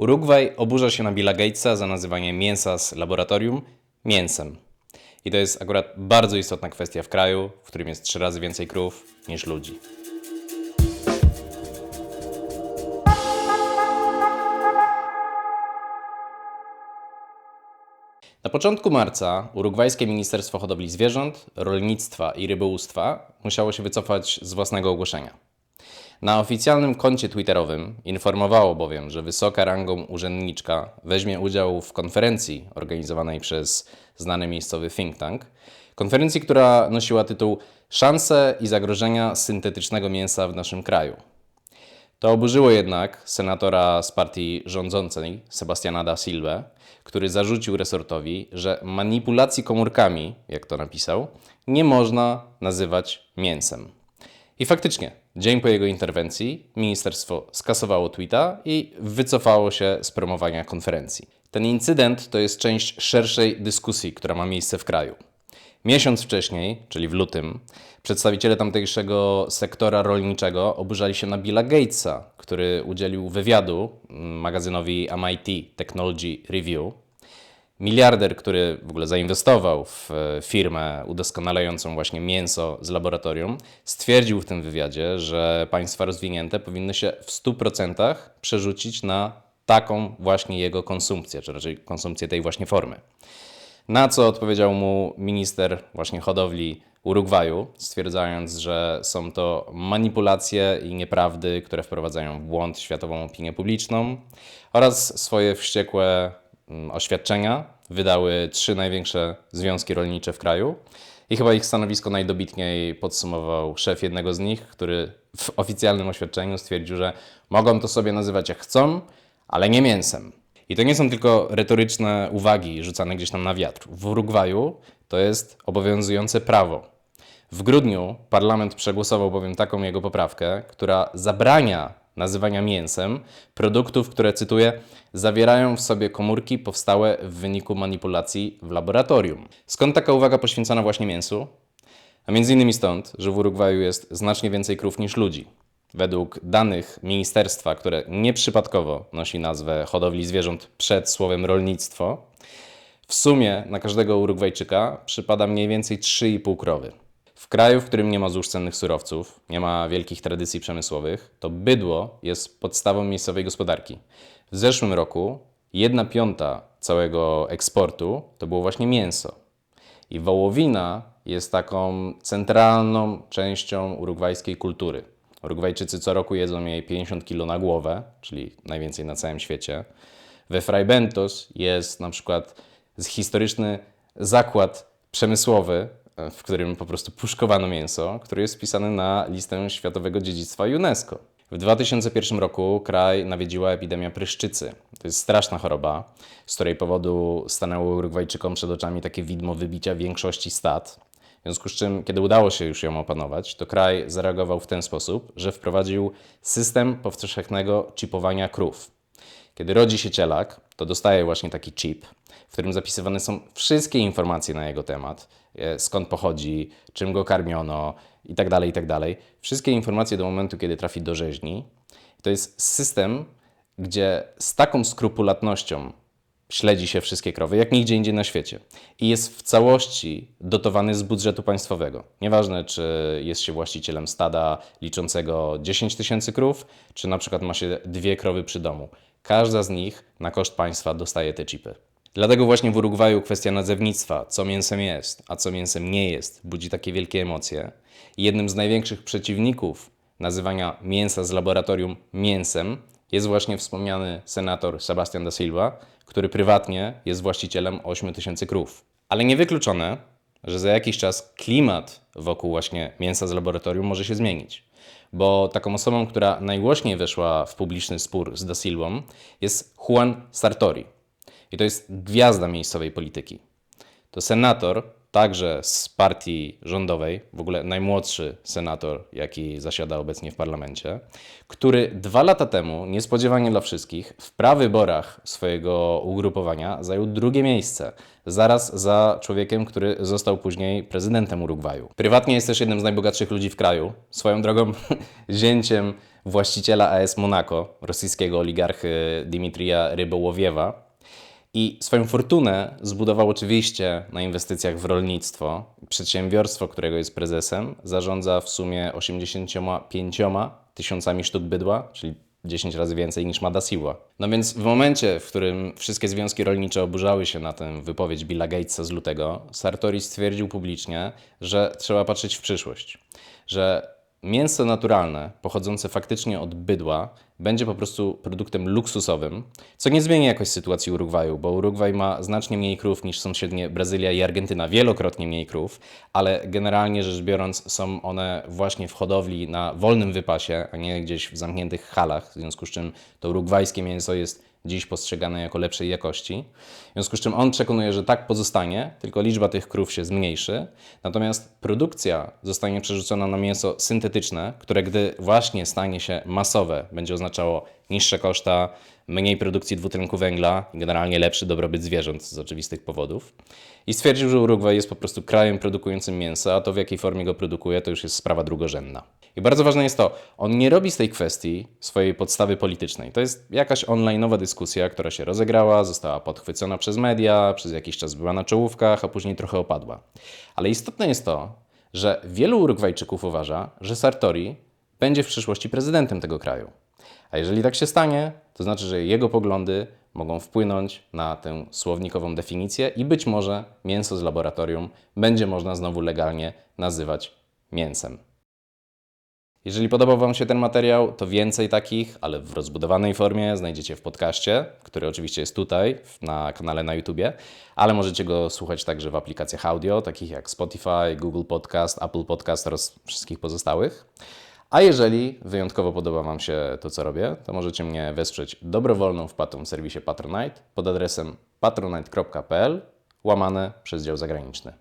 Urugwaj oburza się na Billa Gatesa za nazywanie mięsa z laboratorium mięsem. I to jest akurat bardzo istotna kwestia w kraju, w którym jest trzy razy więcej krów niż ludzi. Na początku marca urugwajskie Ministerstwo Hodowli Zwierząt, Rolnictwa i Rybołówstwa musiało się wycofać z własnego ogłoszenia. Na oficjalnym koncie twitterowym informowało bowiem, że wysoka rangą urzędniczka weźmie udział w konferencji organizowanej przez znany miejscowy think tank. Konferencji, która nosiła tytuł Szanse i zagrożenia syntetycznego mięsa w naszym kraju. To oburzyło jednak senatora z partii rządzącej, Sebastiana da Silva, który zarzucił resortowi, że manipulacji komórkami, jak to napisał, nie można nazywać mięsem. I faktycznie, dzień po jego interwencji, ministerstwo skasowało tweeta i wycofało się z promowania konferencji. Ten incydent to jest część szerszej dyskusji, która ma miejsce w kraju. Miesiąc wcześniej, czyli w lutym, przedstawiciele tamtejszego sektora rolniczego oburzali się na Billa Gatesa, który udzielił wywiadu magazynowi MIT Technology Review. Miliarder, który w ogóle zainwestował w e, firmę udoskonalającą właśnie mięso z laboratorium, stwierdził w tym wywiadzie, że państwa rozwinięte powinny się w 100% przerzucić na taką właśnie jego konsumpcję, czy raczej konsumpcję tej właśnie formy. Na co odpowiedział mu minister właśnie hodowli Urugwaju, stwierdzając, że są to manipulacje i nieprawdy, które wprowadzają w błąd światową opinię publiczną oraz swoje wściekłe oświadczenia wydały trzy największe związki rolnicze w kraju. I chyba ich stanowisko najdobitniej podsumował szef jednego z nich, który w oficjalnym oświadczeniu stwierdził, że mogą to sobie nazywać jak chcą, ale nie mięsem. I to nie są tylko retoryczne uwagi rzucane gdzieś tam na wiatr. W Urugwaju to jest obowiązujące prawo. W grudniu parlament przegłosował bowiem taką jego poprawkę, która zabrania nazywania mięsem produktów, które, cytuję, zawierają w sobie komórki powstałe w wyniku manipulacji w laboratorium. Skąd taka uwaga poświęcona właśnie mięsu? A między innymi stąd, że w Urugwaju jest znacznie więcej krów niż ludzi. Według danych ministerstwa, które nieprzypadkowo nosi nazwę hodowli zwierząt przed słowem rolnictwo, w sumie na każdego Urugwajczyka przypada mniej więcej 3,5 krowy. W kraju, w którym nie ma złóż cennych surowców, nie ma wielkich tradycji przemysłowych, to bydło jest podstawą miejscowej gospodarki. W zeszłym roku jedna piąta całego eksportu to było właśnie mięso. I wołowina jest taką centralną częścią urugwajskiej kultury. Urugwajczycy co roku jedzą jej 50 kg na głowę, czyli najwięcej na całym świecie. We Fraibentos jest na przykład historyczny zakład przemysłowy, w którym po prostu puszkowano mięso, który jest wpisany na listę Światowego Dziedzictwa UNESCO. W 2001 roku kraj nawiedziła epidemia pryszczycy. To jest straszna choroba, z której powodu stanęło Urugwajczykom przed oczami takie widmo wybicia większości stad. W związku z czym, kiedy udało się już ją opanować, to kraj zareagował w ten sposób, że wprowadził system powszechnego chipowania krów. Kiedy rodzi się cielak, to dostaje właśnie taki chip, w którym zapisywane są wszystkie informacje na jego temat, e, skąd pochodzi, czym go karmiono itd., tak itd. Tak wszystkie informacje do momentu, kiedy trafi do rzeźni. To jest system, gdzie z taką skrupulatnością śledzi się wszystkie krowy, jak nigdzie indziej na świecie. I jest w całości dotowany z budżetu państwowego. Nieważne, czy jest się właścicielem stada liczącego 10 tysięcy krów, czy na przykład ma się dwie krowy przy domu. Każda z nich na koszt państwa dostaje te chipy. Dlatego właśnie w Urugwaju kwestia nazewnictwa, co mięsem jest, a co mięsem nie jest, budzi takie wielkie emocje. Jednym z największych przeciwników nazywania mięsa z laboratorium mięsem jest właśnie wspomniany senator Sebastian da Silva, który prywatnie jest właścicielem 8 tysięcy krów. Ale niewykluczone, że za jakiś czas klimat wokół właśnie mięsa z laboratorium może się zmienić. Bo taką osobą, która najgłośniej weszła w publiczny spór z Da Silvą jest Juan Sartori. I to jest gwiazda miejscowej polityki. To senator, także z partii rządowej, w ogóle najmłodszy senator, jaki zasiada obecnie w parlamencie, który dwa lata temu, niespodziewanie dla wszystkich, w prawyborach swojego ugrupowania zajął drugie miejsce, zaraz za człowiekiem, który został później prezydentem Urugwaju. Prywatnie jest też jednym z najbogatszych ludzi w kraju, swoją drogą zięciem właściciela AS Monaco, rosyjskiego oligarchy Dimitrija Rybołowiewa, i swoją fortunę zbudował oczywiście na inwestycjach w rolnictwo. Przedsiębiorstwo, którego jest prezesem, zarządza w sumie 85 tysiącami sztuk bydła, czyli 10 razy więcej niż ma Da Silva. No więc w momencie, w którym wszystkie związki rolnicze oburzały się na tę wypowiedź Billa Gatesa z lutego, Sartori stwierdził publicznie, że trzeba patrzeć w przyszłość, że Mięso naturalne, pochodzące faktycznie od bydła, będzie po prostu produktem luksusowym, co nie zmieni jakoś sytuacji Urugwaju, bo Urugwaj ma znacznie mniej krów niż sąsiednie Brazylia i Argentyna, wielokrotnie mniej krów, ale generalnie rzecz biorąc są one właśnie w hodowli na wolnym wypasie, a nie gdzieś w zamkniętych halach, w związku z czym to urugwajskie mięso jest dziś postrzegane jako lepszej jakości. W związku z czym on przekonuje, że tak pozostanie, tylko liczba tych krów się zmniejszy, natomiast produkcja zostanie przerzucona na mięso syntetyczne, które gdy właśnie stanie się masowe, będzie oznaczało niższe koszta, mniej produkcji dwutlenku węgla generalnie lepszy dobrobyt zwierząt z oczywistych powodów. I stwierdził, że Urugwaj jest po prostu krajem produkującym mięso, a to w jakiej formie go produkuje, to już jest sprawa drugorzędna. I bardzo ważne jest to, on nie robi z tej kwestii swojej podstawy politycznej. To jest jakaś online'owa dyskusja, która się rozegrała, została podchwycona przez media, przez jakiś czas była na czołówkach, a później trochę opadła. Ale istotne jest to, że wielu Urugwajczyków uważa, że Sartori będzie w przyszłości prezydentem tego kraju. A jeżeli tak się stanie, to znaczy, że jego poglądy mogą wpłynąć na tę słownikową definicję i być może mięso z laboratorium będzie można znowu legalnie nazywać mięsem. Jeżeli podobał Wam się ten materiał, to więcej takich, ale w rozbudowanej formie znajdziecie w podcaście, który oczywiście jest tutaj, na kanale na YouTubie, ale możecie go słuchać także w aplikacjach audio, takich jak Spotify, Google Podcast, Apple Podcast oraz wszystkich pozostałych. A jeżeli wyjątkowo podoba Wam się to, co robię, to możecie mnie wesprzeć dobrowolną wpłatą w serwisie Patronite pod adresem patronite.pl łamane przez dział zagraniczny.